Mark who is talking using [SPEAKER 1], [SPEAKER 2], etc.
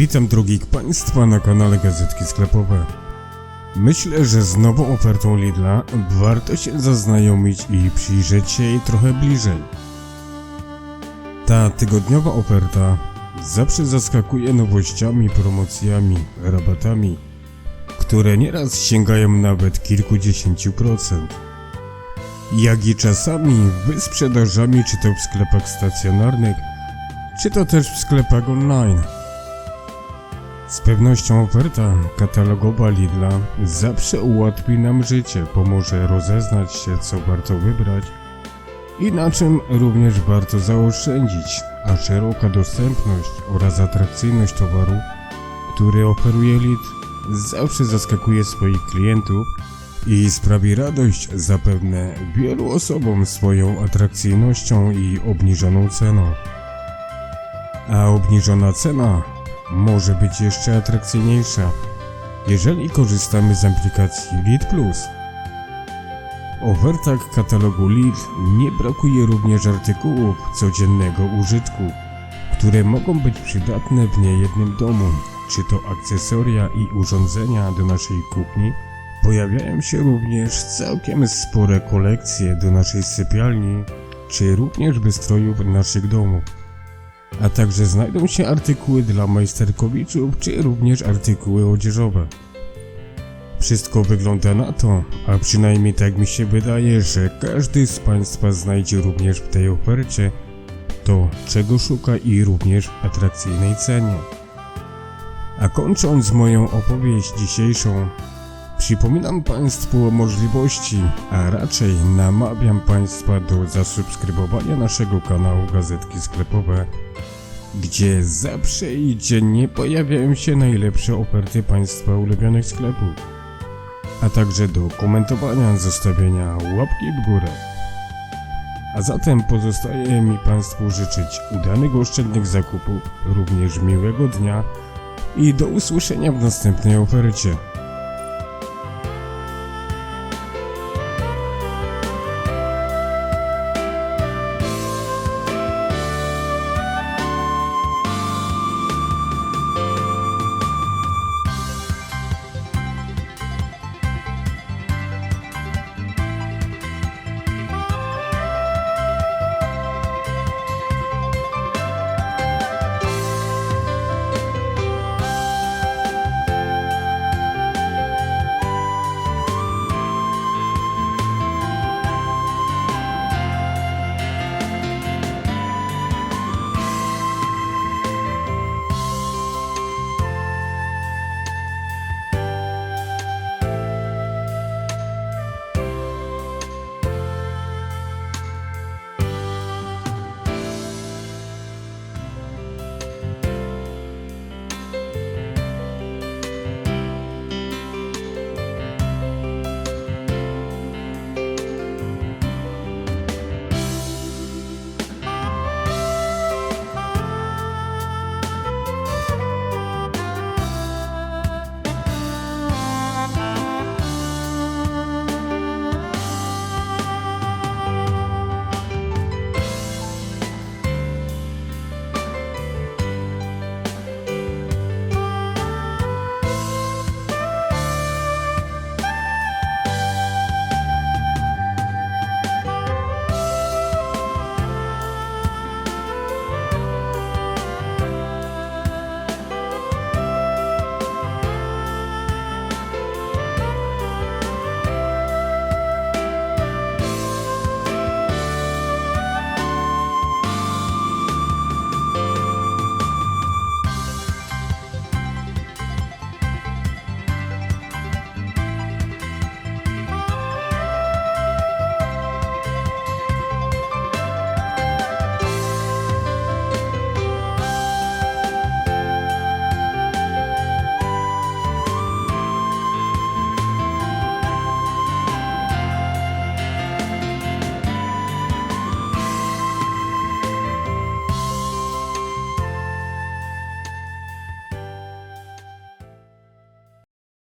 [SPEAKER 1] Witam drogich Państwa na kanale Gazetki Sklepowe. Myślę, że z nową ofertą Lidla warto się zaznajomić i przyjrzeć się jej trochę bliżej. Ta tygodniowa oferta zawsze zaskakuje nowościami, promocjami, rabatami, które nieraz sięgają nawet kilkudziesięciu procent. Jak i czasami wysprzedażami czy to w sklepach stacjonarnych, czy to też w sklepach online. Z pewnością oferta katalogowa Lidla zawsze ułatwi nam życie, pomoże rozeznać się, co warto wybrać i na czym również warto zaoszczędzić, a szeroka dostępność oraz atrakcyjność towaru, który oferuje Lidl, zawsze zaskakuje swoich klientów i sprawi radość zapewne wielu osobom swoją atrakcyjnością i obniżoną ceną. A obniżona cena może być jeszcze atrakcyjniejsza, jeżeli korzystamy z aplikacji Lead Plus. W ofertach katalogu Lead nie brakuje również artykułów codziennego użytku, które mogą być przydatne w niejednym domu, czy to akcesoria i urządzenia do naszej kuchni. Pojawiają się również całkiem spore kolekcje do naszej sypialni, czy również wystrojów naszych domów a także znajdą się artykuły dla majsterkowiczów, czy również artykuły odzieżowe. Wszystko wygląda na to, a przynajmniej tak mi się wydaje, że każdy z Państwa znajdzie również w tej ofercie to, czego szuka i również w atrakcyjnej cenie. A kończąc moją opowieść dzisiejszą, przypominam Państwu o możliwości, a raczej namawiam Państwa do zasubskrybowania naszego kanału Gazetki Sklepowe, gdzie zawsze i dziennie pojawiają się najlepsze oferty Państwa ulubionych sklepów, a także do komentowania, zostawienia łapki w górę. A zatem pozostaje mi Państwu życzyć udanych oszczędnych zakupów, również miłego dnia i do usłyszenia w następnej ofercie.